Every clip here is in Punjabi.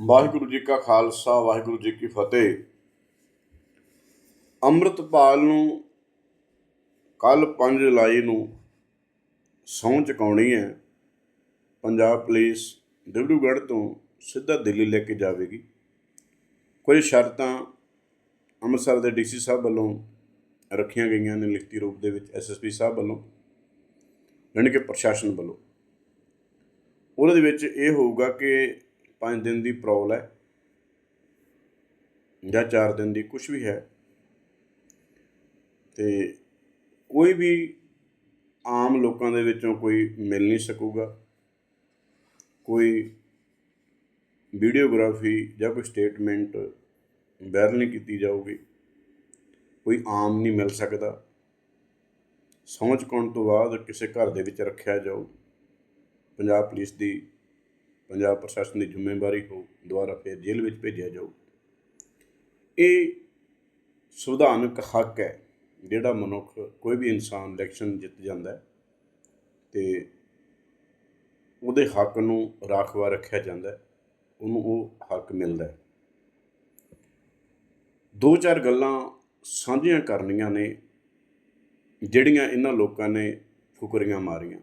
ਵਾਹਿਗੁਰੂ ਜੀ ਕਾ ਖਾਲਸਾ, ਵਾਹਿਗੁਰੂ ਜੀ ਕੀ ਫਤਿਹ। ਅੰਮ੍ਰਿਤਪਾਲ ਨੂੰ ਕੱਲ 5 ਜੁਲਾਈ ਨੂੰ ਸਹੁੰ ਚੁਕਾਉਣੀ ਹੈ। ਪੰਜਾਬ ਪੁਲਿਸ ਡਿਬਰੂਗੜ੍ਹ ਤੋਂ ਸਿੱਧਾ ਦਿੱਲੀ ਲੈ ਕੇ ਜਾਵੇਗੀ। ਕੁਝ ਸ਼ਰਤਾਂ ਅੰਮ੍ਰਿਤਸਰ ਦੇ ਡੀਸੀ ਸਾਹਿਬ ਵੱਲੋਂ ਰੱਖੀਆਂ ਗਈਆਂ ਨੇ ਲਿਖਤੀ ਰੂਪ ਦੇ ਵਿੱਚ ਐਸਐਸਪੀ ਸਾਹਿਬ ਵੱਲੋਂ, ਯਾਨੀ ਕਿ ਪ੍ਰਸ਼ਾਸਨ ਵੱਲੋਂ। ਉਹਦੇ ਵਿੱਚ ਇਹ ਹੋਊਗਾ ਕਿ 5 ਦਿਨ ਦੀ ਪ੍ਰੋਬਲ ਹੈ ਜਾਂ 4 ਦਿਨ ਦੀ ਕੁਝ ਵੀ ਹੈ। ਤੇ ਕੋਈ ਵੀ ਆਮ ਲੋਕਾਂ ਦੇ ਵਿੱਚੋਂ ਕੋਈ ਮਿਲ ਨਹੀਂ ਸਕੂਗਾ। ਕੋਈ ਵੀਡੀਓਗ੍ਰਾਫੀ ਜਾਂ ਕੋਈ ਸਟੇਟਮੈਂਟ ਵਾਇਰਲ ਨਹੀਂ ਕੀਤੀ ਜਾਊਗੀ। ਕੋਈ ਆਮ ਨਹੀਂ ਮਿਲ ਸਕਦਾ। ਸਹੁੰ ਚੁਕਾਉਣ ਤੋਂ ਬਾਅਦ ਕਿਸੇ ਘਰ ਦੇ ਵਿੱਚ ਰੱਖਿਆ ਜਾਊ। ਪੰਜਾਬ ਪੁਲਿਸ ਦੀ ਪੰਜਾਬ ਪ੍ਰਸ਼ਾਸਨ ਦੀ ਜ਼ਿੰਮੇਵਾਰੀ ਹੋ ਦੁਆਰਾ ਫਿਰ ਜੇਲ੍ਹ ਵਿੱਚ ਭੇਜਿਆ ਜਾਊ। ਇਹ ਸੰਵਿਧਾਨਕ ਹੱਕ ਹੈ, ਜਿਹੜਾ ਮਨੁੱਖ ਕੋਈ ਵੀ ਇਨਸਾਨ ਇਲੈਕਸ਼ਨ ਜਿੱਤ ਜਾਂਦਾ ਹੈ ਤੇ ਉਹਦੇ ਹੱਕ ਨੂੰ ਰਾਖਵਾ ਰੱਖਿਆ ਜਾਂਦਾ ਹੈ, ਉਹਨੂੰ ਉਹ ਹੱਕ ਮਿਲਦਾ ਹੈ। ਦੋ ਚਾਰ ਗੱਲਾਂ ਸਾਂਝੀਆਂ ਕਰਨੀਆਂ ਨੇ, ਜਿਹੜੀਆਂ ਇਹਨਾਂ ਲੋਕਾਂ ਨੇ ਫੁਕਰੀਆਂ ਮਾਰੀਆਂ।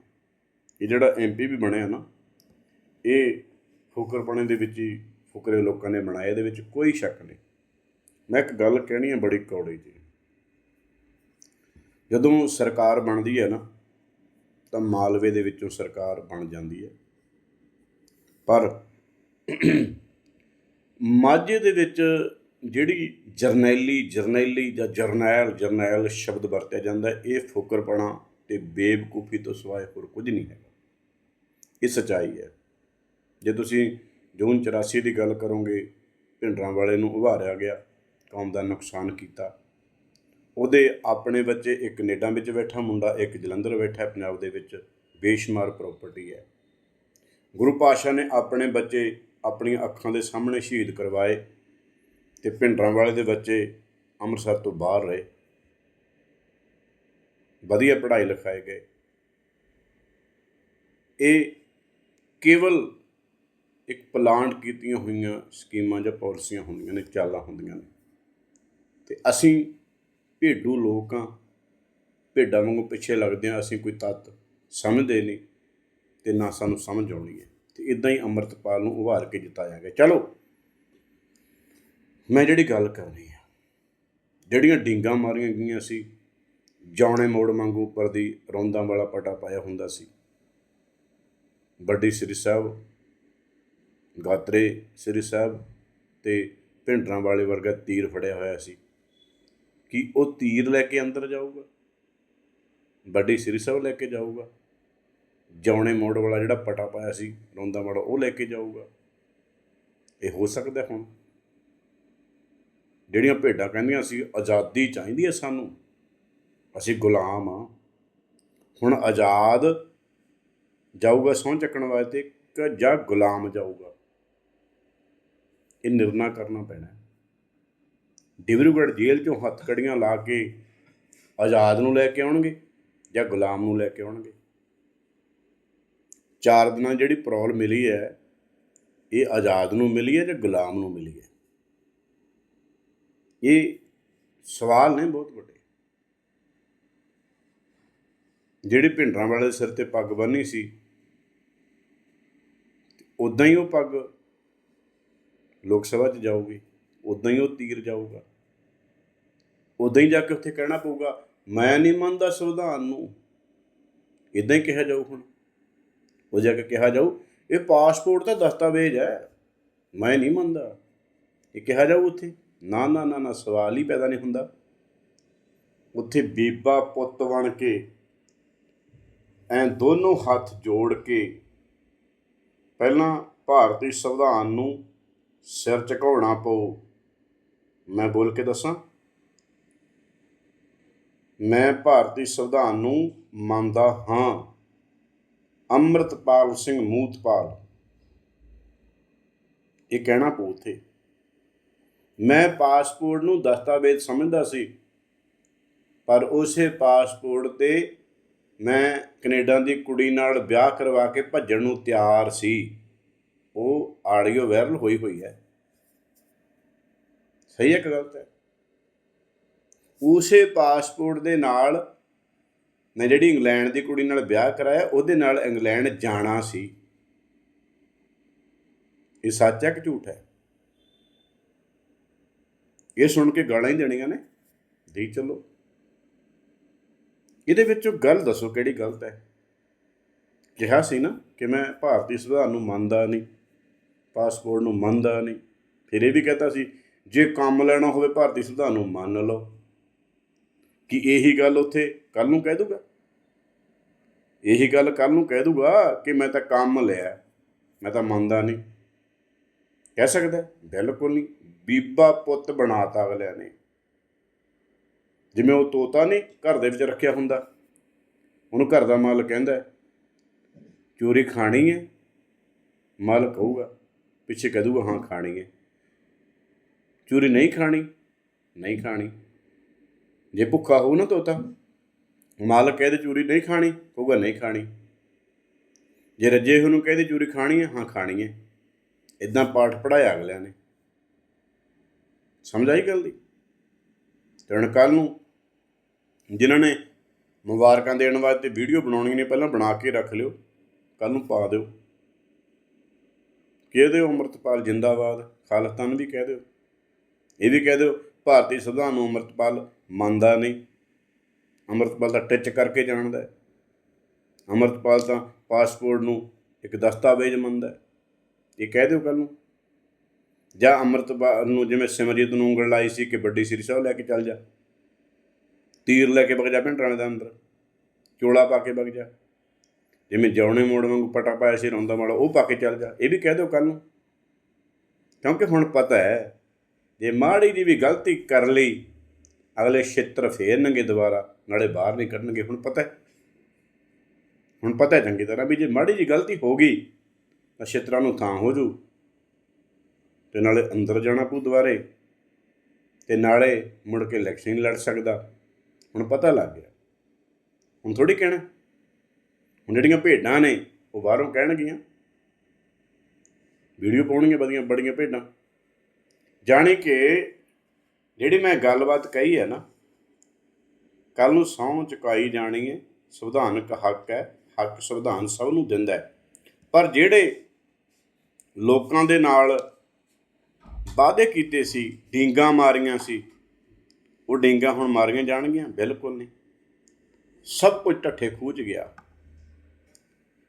ਇਹ ਜਿਹੜਾ ਐਮਪੀ ਵੀ ਬਣਿਆ ਨਾ ਇਹ ਫੁਕਰਪਣੇ ਦੇ ਵਿੱਚ ਹੀ ਫੁਕਰੇ ਲੋਕਾਂ ਨੇ ਬਣਾਏ ਇਹਦੇ ਵਿੱਚ ਕੋਈ ਸ਼ੱਕ ਨਹੀਂ। ਮੈਂ ਇੱਕ ਗੱਲ ਕਹਿਣੀ ਹੈ ਬੜੀ ਕੌੜੀ ਜੀ ਜਦੋਂ ਸਰਕਾਰ ਬਣਦੀ ਹੈ ਨਾ, ਤਾਂ ਮਾਲਵੇ ਦੇ ਵਿੱਚੋਂ ਸਰਕਾਰ ਬਣ ਜਾਂਦੀ ਹੈ। ਪਰ ਮਾਝੇ ਦੇ ਵਿੱਚ ਜਿਹੜੀ ਜਰਨੈਲੀ ਜਰਨੈਲੀ ਜਾਂ ਜਰਨੈਲ ਜਰਨੈਲ ਸ਼ਬਦ ਵਰਤਿਆ ਜਾਂਦਾ, ਇਹ ਫੁਕਰਪਣਾ ਤੇ ਬੇਵਕੂਫੀ ਤੋਂ ਸਿਵਾਏ ਹੋਰ ਕੁਝ ਨਹੀਂ ਹੈ ਇਹ ਸਚਾਈ ਹੈ। ਜੇ ਤੁਸੀਂ ਜੂਨ 84 ਦੀ ਗੱਲ ਕਰੋਗੇ, ਭਿੰਡਰਾਂ ਵਾਲੇ ਨੂੰ ਉਭਾਰਿਆ ਗਿਆ ਕੌਮ ਦਾ ਨੁਕਸਾਨ ਕੀਤਾ। ਉਹਦੇ ਆਪਣੇ ਬੱਚੇ ਇੱਕ ਕੈਨੇਡਾ ਵਿੱਚ ਬੈਠਾ, ਮੁੰਡਾ ਇੱਕ ਜਲੰਧਰ ਬੈਠਾ, ਪੰਜਾਬ ਦੇ ਵਿੱਚ ਬੇਸ਼ਮਾਰ ਪ੍ਰਾਪਰਟੀ ਹੈ। ਗੁਰੂ ਪਾਸ਼ਾ ਨੇ ਆਪਣੇ ਬੱਚੇ ਆਪਣੀਆਂ ਅੱਖਾਂ ਦੇ ਸਾਹਮਣੇ ਸ਼ਹੀਦ ਕਰਵਾਏ ਤੇ ਭਿੰਡਰਾਂ ਵਾਲੇ ਦੇ ਬੱਚੇ ਅੰਮ੍ਰਿਤਸਰ ਤੋਂ ਬਾਹਰ ਰਹੇ। ਵਧੀਆ ਪੜ੍ਹਾਈ ਲਿਖਾਏ ਗਏ। ਇਹ ਕੇਵਲ ਇੱਕ ਪਲਾਂਟ ਕੀਤੀਆਂ ਹੋਈਆਂ ਸਕੀਮਾਂ ਜਾਂ ਪਾਲਿਸੀਆਂ ਹੁੰਦੀਆਂ ਨੇ, ਚਾਲਾਂ ਹੁੰਦੀਆਂ ਨੇ। ਤੇ ਅਸੀਂ ਭੇਡੂ ਲੋਕ ਹਾਂ, ਭੇਡਾਂ ਵਾਂਗੂ ਪਿੱਛੇ ਲੱਗਦੇ ਹਾਂ, ਅਸੀਂ ਕੋਈ ਤੱਤ ਸਮਝਦੇ ਨਹੀਂ ਤੇ ਨਾ ਸਾਨੂੰ ਸਮਝ ਆਉਣੀ ਹੈ। ਤੇ ਇਦਾਂ ਹੀ ਅੰਮ੍ਰਿਤਪਾਲ ਨੂੰ ਉਭਾਰ ਕੇ ਜਿਤਾਇਆ ਗਿਆ। ਚਲੋ, ਮੈਂ ਜਿਹੜੀ ਗੱਲ ਕਰਨੀ ਹੈ ਜਿਹੜੀਆਂ ਡੀਂਗਾਂ ਮਾਰੀਆਂ ਗਈਆਂ ਸੀ, ਜੌਣੇ ਮੋੜ ਵਾਂਗੂ ਉੱਪਰ ਦੀ ਰੌਂਦਾਂ ਵਾਲਾ ਪਟਾ ਪਾਇਆ ਹੁੰਦਾ ਸੀ, ਵੱਡੀ ਸ੍ਰੀ ਸਾਹਿਬ ਗਾਤਰੇ, ਸ੍ਰੀ ਸਾਹਿਬ ਤੇ ਭਿੰਡਰਾਂ ਵਾਲੇ ਵਰਗਾ ਤੀਰ ਫੜਿਆ ਹੋਇਆ ਸੀ। ਕਿ ਉਹ ਤੀਰ ਲੈ ਕੇ ਅੰਦਰ ਜਾਊਗਾ? ਵੱਡੀ ਸ੍ਰੀ ਸਾਹਿਬ ਲੈ ਕੇ ਜਾਊਗਾ। ਜੌਣੇ ਮੋੜ ਵਾਲਾ ਜਿਹੜਾ ਪਟਾ ਪਾਇਆ ਸੀ, ਰੋਂਦਾ ਵਾਲਾ ਉਹ ਲੈ ਕੇ ਜਾਊਗਾ। ਇਹ ਹੋ ਸਕਦਾ ਹੁਣ? ਜਿਹੜੀਆਂ ਭੇਡਾਂ ਕਹਿੰਦੀਆਂ ਸੀ, ਆਜ਼ਾਦੀ ਚਾਹੀਦੀ ਹੈ ਸਾਨੂੰ। ਅਸੀਂ ਗੁਲਾਮ ਆ ਹੁਣ ਆਜ਼ਾਦ ਜਾਊਗਾ ਸਹੁੰ ਚੱਕਣ ਵਾਸਤੇ ਕਿ ਜਾਂ ਗੁਲਾਮ ਜਾਊਗਾ? ਇਹ ਨਿਰਣਾ ਕਰਨਾ ਪੈਣਾ। ਡਿਬਰੂਗੜ੍ਹ ਜੇਲ੍ਹ ਚੋਂ ਹੱਥਕੜੀਆਂ ਲਾ ਕੇ ਆਜ਼ਾਦ ਨੂੰ ਲੈ ਕੇ ਆਉਣਗੇ ਜਾਂ ਗੁਲਾਮ ਨੂੰ ਲੈ ਕੇ ਆਉਣਗੇ? ਚਾਰ ਦਿਨਾਂ ਜਿਹੜੀ ਪ੍ਰੋਬਲਮ ਮਿਲੀ ਹੈ, ਇਹ ਆਜ਼ਾਦ ਨੂੰ ਮਿਲੀ ਹੈ ਜਾਂ ਗੁਲਾਮ ਨੂੰ ਮਿਲੀ ਹੈ? ਇਹ ਸਵਾਲ ਨੇ ਬਹੁਤ ਵੱਡੇ। ਜਿਹੜੇ ਭਿੰਡਰਾਂ ਵਾਲੇ ਸਿਰ ਤੇ ਪੱਗ ਬੰਨੀ ਸੀ, ਉਦਾਂ ਹੀ ਉਹ ਪੱਗ ਲੋਕ ਸਭਾ 'ਚ ਜਾਊਗੀ ਉਦਾਂ ਹੀ ਉਹ ਤੀਰ ਜਾਊਗਾ। ਉਦਾਂ ਹੀ ਜਾ ਕੇ ਉੱਥੇ ਕਹਿਣਾ ਪਊਗਾ, ਮੈਂ ਨਹੀਂ ਮੰਨਦਾ ਸੰਵਿਧਾਨ ਨੂੰ। ਇਦਾਂ ਹੀ ਕਿਹਾ ਜਾਊ ਹੁਣ। ਉਹ ਜਾ ਕੇ ਕਿਹਾ ਜਾਊ, ਇਹ ਪਾਸਪੋਰਟ ਦਾ ਦਸਤਾਵੇਜ਼ ਹੈ, ਮੈਂ ਨਹੀਂ ਮੰਨਦਾ। ਇਹ ਕਿਹਾ ਜਾਊ ਉੱਥੇ, ਨਾ ਨਾ ਨਾ ਨਾ, ਸਵਾਲ ਹੀ ਪੈਦਾ ਨਹੀਂ ਹੁੰਦਾ। ਉੱਥੇ ਬੀਬਾ ਪੁੱਤ ਬਣ ਕੇ, ਐ ਦੋਨੋਂ ਹੱਥ ਜੋੜ ਕੇ, ਪਹਿਲਾਂ ਭਾਰਤੀ ਸੰਵਿਧਾਨ ਨੂੰ ਸਿਰ ਝੁਕਾਉਣਾ ਪਊ। ਮੈਂ ਬੋਲ ਕੇ ਦੱਸਾਂ? ਮੈਂ ਭਾਰਤੀ ਸੰਵਿਧਾਨ ਨੂੰ ਮੰਨਦਾ ਹਾਂ। ਅੰਮ੍ਰਿਤਪਾਲ ਸਿੰਘ ਮੂਤਪਾਲ। ਇਹ ਕਹਿਣਾ ਪਊ ਉੱਥੇ। ਮੈਂ ਪਾਸਪੋਰਟ ਨੂੰ ਦਸਤਾਵੇਜ਼ ਸਮਝਦਾ ਸੀ, ਪਰ ਉਸੇ ਪਾਸਪੋਰਟ ਤੇ ਮੈਂ ਕੈਨੇਡਾ ਦੀ ਕੁੜੀ ਨਾਲ ਵਿਆਹ ਕਰਵਾ ਕੇ ਭੱਜਣ ਨੂੰ ਤਿਆਰ ਸੀ। ਉਹ ਆਡੀਓ ਵਾਇਰਲ ਹੋਈ ਹੋਈ ਹੈ। ਸਹੀ ਹੈ ਕਿ ਗਲਤ ਹੈ? ਉਸੇ ਪਾਸਪੋਰਟ ਦੇ ਨਾਲ ਮੈਂ ਜਿਹੜੀ ਇੰਗਲੈਂਡ ਦੀ ਕੁੜੀ ਨਾਲ ਵਿਆਹ ਕਰਾਇਆ, ਉਹਦੇ ਨਾਲ ਇੰਗਲੈਂਡ ਜਾਣਾ ਸੀ। ਇਹ ਸੱਚ ਹੈ ਕਿ ਝੂਠ ਹੈ? ਇਹ ਸੁਣ ਕੇ ਗਾਲਾਂ ਹੀ ਦੇਣੀਆਂ ਨੇ। ਦੇਈ ਚਲੋ। ਇਹਦੇ ਵਿੱਚੋਂ ਗੱਲ ਦੱਸੋ ਕਿਹੜੀ ਗਲਤ ਹੈ? ਕਿਹਾ ਸੀ ਨਾ ਕਿ ਮੈਂ ਭਾਰਤੀ ਸੰਵਿਧਾਨ ਨੂੰ ਮੰਨਦਾ ਨਹੀਂ। ਪਾਸਪੋਰਟ ਨੂੰ ਮੰਨਦਾ ਨਹੀਂ। ਫਿਰ ਇਹ ਵੀ ਕਹਤਾ ਸੀ, ਜੇ ਕੰਮ ਲੈਣਾ ਹੋਵੇ ਭਾਰਤੀ ਸੰਵਿਧਾਨ ਨੂੰ ਮੰਨ ਲਓ। ਕਿ ਇਹੀ ਗੱਲ ਉੱਥੇ ਕੱਲ ਨੂੰ ਕਹਿ ਦੂਗਾ? ਇਹੀ ਗੱਲ ਕੱਲ ਨੂੰ ਕਹਿ ਦੂਗਾ ਕਿ ਮੈਂ ਤਾਂ ਕੰਮ ਲਿਆ, ਮੈਂ ਤਾਂ ਮੰਨਦਾ ਨਹੀਂ। ਕਹਿ ਸਕਦਾ, ਬਿਲਕੁਲ ਨਹੀਂ। ਬੀਬਾ ਪੁੱਤ ਬਣਾਤਾ ਅਗਲਿਆਂ ਨੇ। ਜਿਵੇਂ ਉਹ ਤੋਤਾ ਨਹੀਂ ਘਰ ਦੇ ਵਿੱਚ ਰੱਖਿਆ ਹੁੰਦਾ। ਉਹਨੂੰ ਘਰ ਦਾ ਮਾਲਕ ਕਹਿੰਦਾ, ਚੋਰੀ ਖਾਣੀ ਹੈ, ਮਾਲਕ ਕਹੂਗਾ। ਪਿੱਛੇ ਕਹਿ ਹਾਂ ਖਾਣੀ ਹੈ। ਚੂਰੀ ਨਹੀਂ ਖਾਣੀ ਨਹੀਂ ਖਾਣੀ। ਜੇ ਭੁੱਖਾ ਹੋਊ ਨਾ ਤੋਤਾ, ਮਾਲਕ ਕਹਦੇ ਚੂਰੀ ਨਹੀਂ ਖਾਣੀ, ਕਹੂਗਾ ਨਹੀਂ ਖਾਣੀ। ਜੇ ਰੱਜੇ ਹੋਏ ਨੂੰ ਕਹਦੇ ਚੂਰੀ ਖਾਣੀ ਹੈ, ਹਾਂ ਖਾਣੀ ਹੈ। ਇਦਾਂ ਪਾਠ ਪੜਾਇਆ ਅਗਲਿਆਂ ਨੇ। ਸਮਝ ਆਈ ਗੱਲ ਦੀ? ਤੇ ਹੁਣ ਕੱਲ ਨੂੰ ਜਿਨ੍ਹਾਂ ਨੇ ਮੁਬਾਰਕਾਂ ਦੇਣ ਵਾਸਤੇ ਵੀਡੀਓ ਬਣਾਉਣੀ ਨੇ, ਪਹਿਲਾਂ ਬਣਾ ਕੇ ਰੱਖ ਲਿਓ ਕੱਲ ਨੂੰ ਪਾ ਦਿਓ। ਕਹਿ ਦਿਓ ਅੰਮ੍ਰਿਤਪਾਲ ਜਿੰਦਾਬਾਦ ਖਾਲਸਤਾਨ ਵੀ ਕਹਿ ਦਿਓ। ਇਹ ਵੀ ਕਹਿ ਦਿਓ, ਭਾਰਤੀ ਸੰਵਿਧਾਨ ਨੂੰ ਅੰਮ੍ਰਿਤਪਾਲ ਮੰਨਦਾ ਨਹੀਂ। ਅੰਮ੍ਰਿਤਪਾਲ ਦਾ ਟਿੱਚ ਕਰਕੇ ਜਾਣਦਾ ਹੈ। ਅੰਮ੍ਰਿਤਪਾਲ ਤਾਂ ਪਾਸਪੋਰਟ ਨੂੰ ਇੱਕ ਦਸਤਾਵੇਜ਼ ਮੰਨਦਾ ਹੈ। ਇਹ ਕਹਿ ਦਿਓ ਕੱਲ ਨੂੰ। ਜਾਂ ਅੰਮ੍ਰਿਤਪਾਲ ਨੂੰ ਜਿਵੇਂ ਸਿਮਰਜੀਤ ਨੂੰ ਉਂਗਲ ਲਾਈ ਸੀ ਕਿ ਵੱਡੀ ਸ੍ਰੀ ਸਾਹਿਬ ਲੈ ਕੇ ਚੱਲ ਜਾ। ਤੀਰ ਲੈ ਕੇ ਵਗ ਜਾ ਭਿੰਡਰਾਣੇ ਦੇ ਅੰਦਰ। ਚੋਲਾ ਪਾ ਕੇ ਵਗ ਜਾ। ਜਿਵੇਂ ਜੌਣੇ ਮੋੜ ਵਾਂਗੂ ਪਟਾ ਪਾਇਆ ਸੀ, ਰੌਂਦਾ ਵਾਲਾ ਉਹ ਪਾ ਕੇ ਚੱਲ ਜਾ। ਇਹ ਵੀ ਕਹਿ ਦਿਓ ਕੱਲ ਨੂੰ। ਕਿਉਂਕਿ ਹੁਣ ਪਤਾ ਹੈ, ਜੇ ਮਾੜੀ ਜੀ ਵੀ ਗਲਤੀ ਕਰ ਲਈ, ਅਗਲੇ ਛਿੱਤਰ ਫੇਰਨਗੇ ਦੁਬਾਰਾ, ਨਾਲੇ ਬਾਹਰ ਨਹੀਂ ਕੱਢਣਗੇ। ਹੁਣ ਪਤਾ ਹੈ। ਹੁਣ ਪਤਾ ਹੈ ਚੰਗੀ ਤਰ੍ਹਾਂ ਵੀ ਜੇ ਮਾੜੀ ਜੀ ਗਲਤੀ ਹੋ ਗਈ, ਤਾਂ ਛਿੱਤਰਾਂ ਨੂੰ ਥਾਂ ਹੋ ਜੂ। ਤੇ ਨਾਲੇ ਅੰਦਰ ਜਾਣਾ ਪਊ ਦੁਬਾਰੇ। ਤੇ ਨਾਲੇ ਮੁੜ ਕੇ ਇਲੈਕਸ਼ਨ ਲੜ ਸਕਦਾ। ਹੁਣ ਪਤਾ ਲੱਗ ਗਿਆ। ਹੁਣ ਥੋੜੀ ਕਹਿਣਾ। ਹੁਣ ਜਿਹੜੀਆਂ ਭੇਡਾਂ ਨੇ, ਉਹ ਬਾਹਰੋਂ ਕਹਿਣਗੀਆਂ। ਵੀਡੀਓ ਪਾਉਣਗੀਆਂ ਬੜੀਆਂ ਬੜੀਆਂ ਭੇਡਾਂ। ਜਾਣੀ ਕਿ ਜਿਹੜੀ ਮੈਂ ਗੱਲਬਾਤ ਕਹੀ ਹੈ ਨਾ ਕੱਲ ਨੂੰ ਸਹੁੰ ਚੁਕਾਈ ਜਾਣੀ ਹੈ, ਸੰਵਿਧਾਨਕ ਹੱਕ ਹੈ, ਹੱਕ ਸੰਵਿਧਾਨ ਸਭ ਨੂੰ ਦਿੰਦਾ ਹੈ। ਪਰ ਜਿਹੜੇ ਲੋਕਾਂ ਦੇ ਨਾਲ ਵਾਅਦੇ ਕੀਤੇ ਸੀ, ਡੀਂਗਾ ਮਾਰੀਆਂ ਸੀ, ਉਹ ਡੀਂਗਾ ਹੁਣ ਮਾਰੀਆਂ ਜਾਣਗੀਆਂ, ਬਿਲਕੁਲ ਨਹੀਂ। ਸਭ ਕੁਝ ਢੱਠੇ ਖੂਜ ਗਿਆ।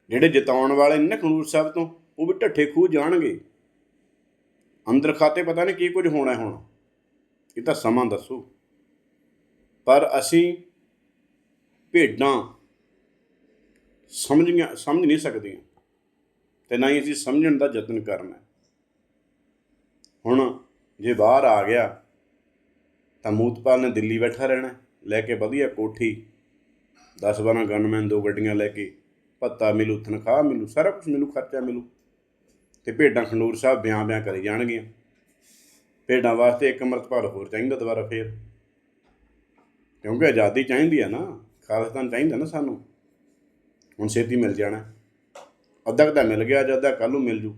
ਜਿਹੜੇ ਜਿਤਾਉਣ ਵਾਲੇ ਨੇ ਨਾ ਖਨੂਰ ਸਾਹਿਬ ਤੋਂ, ਉਹ ਵੀ ਢੱਠੇ ਖੂਹ ਜਾਣਗੇ। ਅੰਦਰ ਖਾਤੇ ਪਤਾ ਨਹੀਂ ਕੀ ਕੁਝ ਹੋਣਾ ਹੈ ਹੁਣ। ਇਹ ਤਾਂ ਸਮਾਂ ਦੱਸੋ। ਪਰ ਅਸੀਂ ਭੇਡਾਂ ਸਮਝੀਆਂ, ਸਮਝ ਨਹੀਂ ਸਕਦੀਆਂ ਤੇ ਨਾ ਹੀ ਅਸੀਂ ਸਮਝਣ ਦਾ ਯਤਨ ਕਰਨਾ ਹੁਣ ਜੇ ਬਾਹਰ ਆ ਗਿਆ, ਤਾਂ ਮੂਤਪਾਲ ਨੇ ਦਿੱਲੀ ਬੈਠਾ ਰਹਿਣਾ ਲੈ ਕੇ ਵਧੀਆ ਕੋਠੀ 10 12 ਗਨਮੈਨ ਦੋ ਗੱਡੀਆਂ ਲੈ ਕੇ। ਪੱਤਾ ਮਿਲੂ, ਤਨਖਾਹ ਮਿਲੂ, ਸਾਰਾ ਕੁਝ ਮਿਲੂ, ਖਰਚਾ ਮਿਲੂ। ਤੇ ਭੇਡਾਂ ਖੰਡੂਰ ਸਾਹਿਬ ਬਿਆਂ ਬਿਆਂ ਕਰੀ ਜਾਣਗੀਆਂ। ਭੇਡਾਂ ਵਾਸਤੇ ਇੱਕ ਅੰਮ੍ਰਿਤਪਾਲ ਹੋਰ ਚਾਹੀਦਾ ਦੁਬਾਰਾ ਫੇਰ। ਕਿਉਂਕਿ ਆਜ਼ਾਦੀ ਚਾਹੀਦੀ ਹੈ ਨਾ ਖਾਲਿਸਤਾਨ ਚਾਹੀਦਾ ਨਾ ਸਾਨੂੰ। ਹੁਣ ਛੇਤੀ ਮਿਲ ਜਾਣਾ। ਅੱਧਾ ਕੁ ਤਾਂ ਮਿਲ ਗਿਆ, ਅੱਜ ਅੱਧਾ ਕੱਲ ਨੂੰ ਮਿਲ ਜੂ।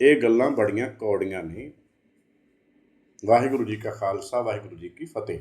ਇਹ ਗੱਲਾਂ ਬੜੀਆਂ ਕੌੜੀਆਂ ਨੇ। ਵਾਹਿਗੁਰੂ ਜੀ ਕਾ ਖਾਲਸਾ, ਵਾਹਿਗੁਰੂ ਜੀ ਕੀ ਫਤਿਹ।